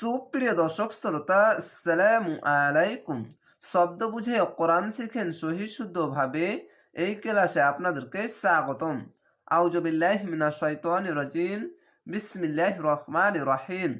সুপ্রিয় দর্শক শ্রোতা সালামু আলাইকুম। শব্দ বুঝে কোরআন শিখেন সহি শুদ্ধভাবে এই ক্লাসে আপনাদেরকে স্বাগতম। আউজবিল্লাহ মিনা শৈতান রাজিম। বিসমিল্লাহ রহমান রহিম।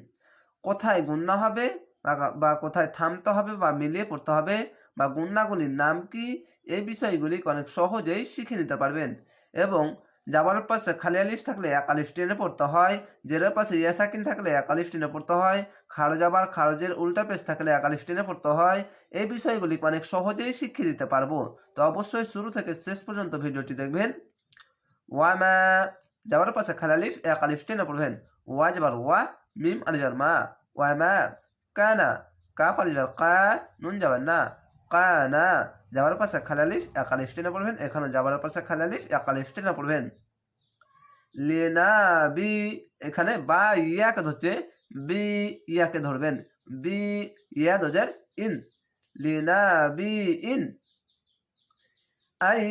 কোথায় গুন্না হবে বা- কোথায় থামতে হবে বা মিলিয়ে পড়তে হবে বা গুন্নাগুলির নাম কি এই বিষয়গুলি অনেক সহজেই শিখে নিতে পারবেন। এবং যাবার পাশে খালি আলিফ থাকলে এক আলিফ টেনে পড়তে হয়, জেরের পাশে ইয়াসাকিন থাকলে এক আলিফ টেনে পড়তে হয় খারজ আবার খারজের উল্টা পেশ থাকলে এক আলিফ টেনে পড়তে হয়। এই বিষয়গুলি অনেক সহজেই শিখিয়ে দিতে পারব। তো অবশ্যই শুরু থেকে শেষ পর্যন্ত ভিডিওটি দেখবেন। ওয়ামা যাবার পাশে খালি আলিফ এক আলিফ টেনে পড়বেন। ওয়া যাবার ওয়া, মিম আলিজার মা। ওয়ামা কানা, কাফ আলিজার কা, নুন যাবার না। কানা যাবার পাশে খালি আলিফ এক আলিফ টেনে পড়বেন, এখানে যাবার পাশে খালি আলিফ এক আলিফ টেনে পড়বেন। লেনা বি এখানে বা, ইয়াকে ধরছে, বি, ইয়াকে ধরবেন। বি, ইয়া দোজার ইন। লিনা বি ইন। আই,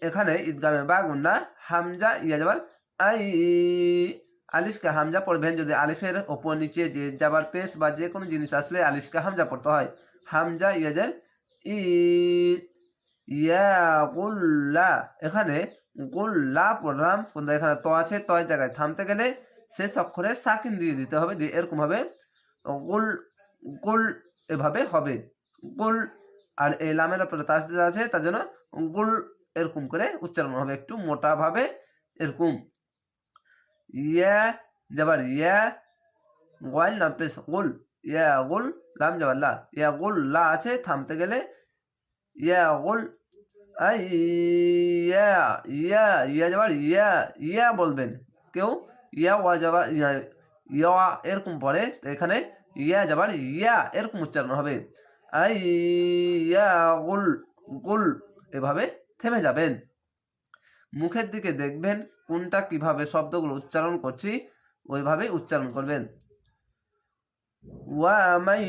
এখানে ঈদগামে বা গুন্না, হামজা, ইয়া যাবার, আই, আলিফকে হামজা পড়বেন। যদি আলিফের ওপর নিচে যে যাবার পেশ বা যে কোনো জিনিস আসলে আলিফকে হামজা পড়তে হয়। হামজা ইয়াজের ই ইয়া গুল্লা। এখানে গুল্লা পড়লাম কিন্তু এখানে তো আছে তয় জায়গায় থামতে গেলে শেষ অক্ষরে সাকিন দিয়ে দিতে হবে, দিয়ে এরকম হবে গুল গুল এভাবে হবে। গুল আর এই লামের উপরে তাস দিতে আছে, তার জন্য গুল এরকম করে উচ্চারণ হবে একটু মোটা ভাবে এরকম। ইয়া, যাবার ইয়া, গোয়াল নাম পেশ, গুল। ইয়া গুল লাম যাবার লা ইয়া গুল লা আছে, থামতে গেলে ইয়া গুল আই, ইয়া ইয়া ইয়া যাবার, ইয়া ইয়া বলবেন। কেউ, ইয়া, ওয়া যাবার, ইয়া ইয়া এরকম পড়ে, তো এখানে ইয়া যাবার, ইয়া এরকম উচ্চারণ হবে। আই, ইয়া, গুল গুল, এভাবে থেমে যাবেন। মুখের দিকে দেখবেন কোনটা কীভাবে শব্দগুলো উচ্চারণ করছি, ওইভাবেই উচ্চারণ করবেন। ওয়া মাই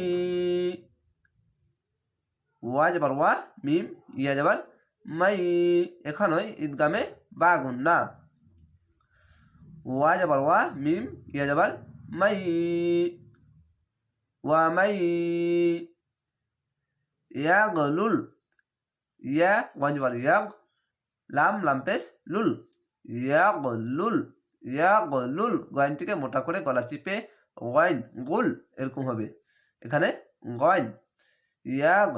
ওয়া যাবার ওয়া মিম ইয়া যাবার মাই এখানে ঈদগামে বাগুন না ওয়া যাবার ওয়া মিম ইয়া যাবার মাই ওয়া মাই ইয়াগলুল ইয়া যাবার ইয়াগ লাম লাম পেশ লুল ইয়াগলুল ইয়াগলুল গয়নটিকে মোটা করে গলা চিপে ওয়াইন গুল, এরকম হবে। এখানে গয়ন ইয়াগ,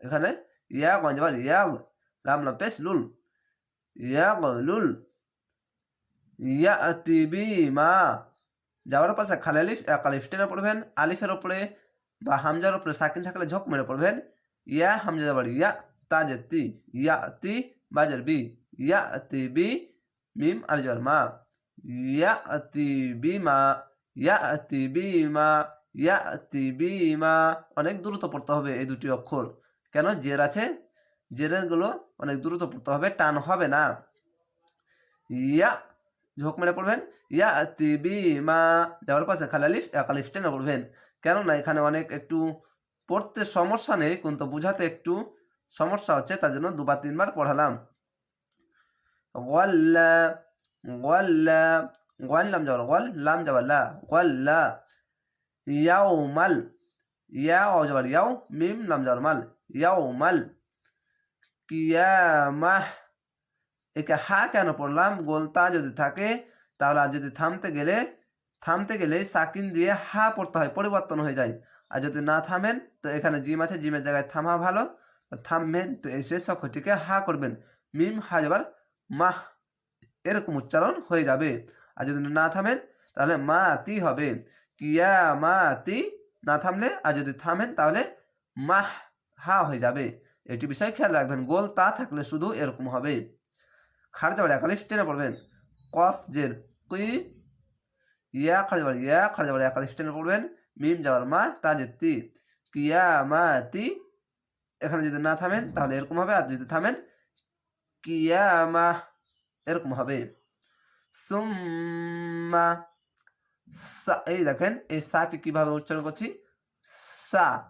এখানে ইয়াগ যাবার ইয়াগ লাম লাম পেশ, লুল। ইয়াগলুল ইয়াতি বিমা যাওয়ার পাশে খালি আলিফ, এক টেনে পড়বেন। আলিফের ওপরে বা হামজার ওপরে সাকিন থাকলে ঝোঁক মেরে পড়বেন। ইয়া, হামজা যাবার, ইয়া তাজের তি। ইয়া, তি বাজার বি। ইয়া, তি, বি, মিম, আর মা। ইয়া, তি, বি, মা। ইয়া তি বি মা ইয়া তি বি মা অনেক দ্রুত পড়তে হবে এই দুটি অক্ষর। কেন? জের আছে। জেরেরগুলো অনেক দ্রুত পড়তে হবে, টান হবে না। ইয়া, ঝোঁক মেরে পড়বেন। ইয়া তিবি মা যাওয়ার পাশে খালি আলিফ, এক আলিফ টেনে পড়বেন। কেননা এখানে অনেক একটু পড়তে সমস্যা নেই, কিন্তু বুঝাতে একটু সমস্যা হচ্ছে, তার জন্য দুবার তিনবার পড়ালাম। ওয়াল্লা ওয়াল্লা ওয়াল লাম যাবার ওয়াল লাম যাবার লা ওয়াল্লা ইয়াও মাল ইয়াও যাবার ইয়াও মিম লাম যাবার মাল ইয়াও মাল কিয়ামাহ একে হা কেন পড়লাম? গোলতা যদি থাকে, তাহলে আর যদি থামতে গেলে থামতে গেলে সাকিন দিয়ে হা পড়তে হয়, পরিবর্তন হয়ে যায়। আর যদি না থামেন, তো এখানে জিম আছে, জিমের জায়গায় থামা ভালো। থামবেন, তো এসে শেষ অক্ষরটিকে হা করবেন। মিম, হা যাবার মাহ। এরকম উচ্চারণ হয়ে যাবে। আর যদি না থামেন, তাহলে মা তি হবে। কিয়া মা তি না থামলে আর যদি থামেন, তাহলে মাহ হা হয়ে যাবে। এটি বিষয় খেয়াল রাখবেন, গোল তা থাকলে শুধু এরকম হবে। খার যাবার একালিশ টেনে পড়বেন। কফ জের কুই ইয়া খার যাবার ইয়া খার যাবার একালিশ টেনে পড়বেন। মিম যাওয়ার মা, তা যে তি কিয়া মা তি এখানে যদি না থামেন, তাহলে এরকম হবে। আর যদি থামেন কিয়া মা এরকম হবে। সুম্মা। সা- এই দেখেন, এই সাটি কীভাবে উচ্চারণ করছি? সা।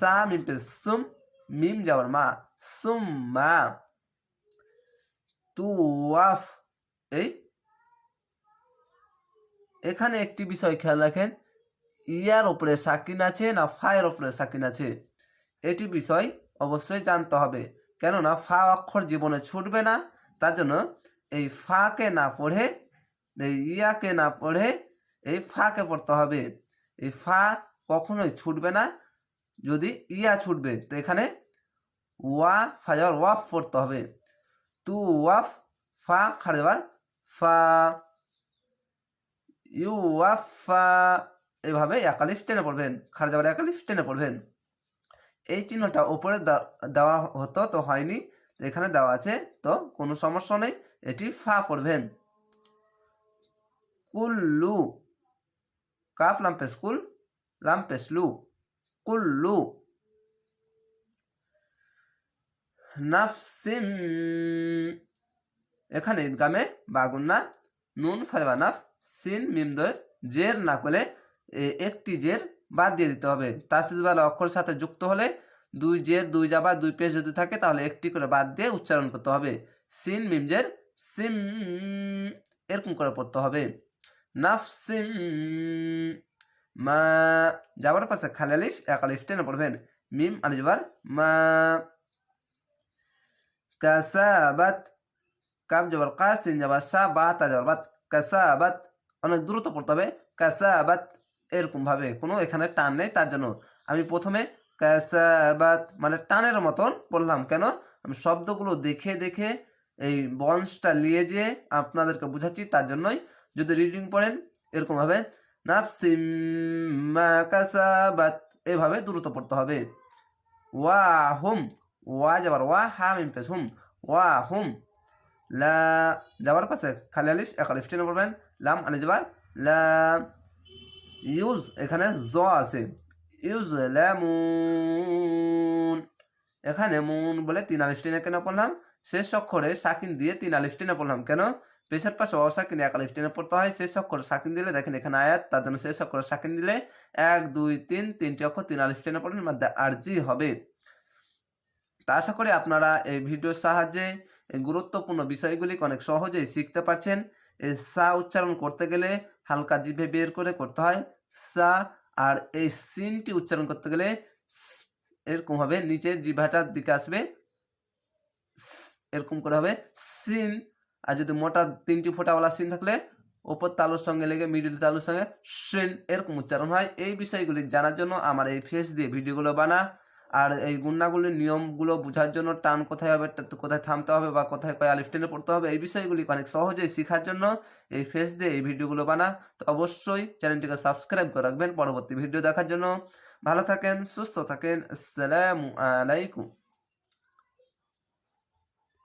সা মিম সুম মিম যাবার মা। সুম্মা। তুয়াফ। এই। এখানে একটি বিষয় খেয়াল রাখেন, ইয়ার ওপরে সাকিন আছে না ফায়ের ওপরে সাকিন আছে? এটি বিষয় অবশ্যই জানতে হবে। কেননা ফা অক্ষর জীবনে ছুটবে না, তার জন্য এই ফাকে না পড়ে, এই ইয়াকে না পড়ে, এই ফাকে পড়তে হবে। এই ফা কখনোই ছুটবে না। যদি ইয়া ছুটবে, তো এখানে ওয়া ফাজার ওয়াফ পড়তে হবে। তু ওয়াফ, ফা খাড়ে যাবার ফা। ইউ ওয়াফ, ফা। এভাবে একালিফ টেনে পড়বেন খাড়ে যাবার একালিফ টেনে পড়বেন। এই চিহ্নটা ওপরে দেওয়া হতো, তো হয়নি। এখানে দেওয়া আছে, তো কোনো সমস্যা নেই, এটি ফা পড়বেন। কুল্লু কাফ লাম্পেস কুল লাম্পেস লু কুল্লু নাফসিম, এখানে ঈদগামে বাগুন্না নুন ফাইবা নাফ, সিন, মিম দয়ের জের না করলে একটি জের বাদ দিয়ে দিতে হবে। তাসদিদওয়ালা অক্ষরের সাথে যুক্ত হলে দুই জের দুই জাবা, দুই পেশ যদি থাকে, তাহলে একটি করে বাদ দিয়ে উচ্চারণ করতে হবে। সিন, মিম, জের, সিম, এরকম করে পড়তে হবে। নাফসিম মা যাবার পাশে খালি আলিফ, এক আলিফ টেনে পড়বেন। মিম আলিজবার মা, কাসাবাত কাব জবর কাসিন যাবার সা, বা, তা যাবার বাত, কাসাবাত, অনেক দ্রুত পড়তে হবে। কাসাবাত, এরকম ভাবে, কোনো এখানে টান নেই, তার জন্য। আমি প্রথমে কাসাবাত মানে টানের মতন বললাম, কেন? আমি শব্দগুলো দেখে দেখে এই বংশটা নিয়ে যে আপনাদেরকে বুঝাচ্ছি, তার জন্যই যদি রিডিং পড়েন, এরকম ভাবে নাফসিম মা কাসাবাত এভাবে দ্রুত পড়তে হবে। ওয়া হুম ওয়া যাবার, ওয়া হা মিম পেশ, হুম ওয়া হুম লা যাবার পাশে, খালি আলিফ, এক আলিফ টেনে পড়বেন, লাম আলি যাবার, লা ইউজ, এখানে জ আছে। ইউজ ল্যামুন এখানে মুন বলে তিন আলিফ টেনে কেন পড়লাম? শেষ অক্ষরে সাকিন দিয়ে তিন আলিফ টেনে পড়লাম। কেন? পেশের পাশে অসাকিন এক আলিফ টেনে পড়তে হয়। শেষ অক্ষরে সাকিন দিলে দেখেন এখানে আয়াত, তার জন্য শেষ অক্ষরে সাকিন দিলে এক, দুই, তিন, তিনটি অক্ষর তিন আলিফ টেনে পড়বেন মধ্যে আরজি হবে। তা আশা করি আপনারা এই ভিডিওর সাহায্যে গুরুত্বপূর্ণ বিষয়গুলি অনেক সহজেই শিখতে পারছেন। সা উচ্চারণ করতে গেলে হালকা জিভে বের করে করতে হয়। সা আর এই সিনটি উচ্চারণ করতে গেলে এরকম হবে নিচে জিভাটার দিকে আসবে এরকম করে হবে, সিন। আর যদি মোটা তিনটি ফোটাওয়ালা সিন থাকলে, ওপর তালুর সঙ্গে লেগে মিডিল তালুর সঙ্গে, সিন, এরকম উচ্চারণ হয়। এই বিষয়গুলি জানার জন্য আমার এই ফেস দিয়ে ভিডিওগুলো বানা। আর এই গুণাগুলির নিয়মগুলো বোঝার জন্য টান কোথায় হবে কোথায় থামতে হবে বা কোথায় কয় আলিফ টেনে পড়তে হবে, এই বিষয়গুলি অনেক সহজেই শেখার জন্য এই ফেস দিয়ে এই ভিডিওগুলো বানা। তো অবশ্যই চ্যানেলটিকে সাবস্ক্রাইব করে রাখবেন। পরবর্তী ভিডিও দেখার জন্য ভালো থাকেন, সুস্থ থাকেন। আসসালামু আলাইকুম।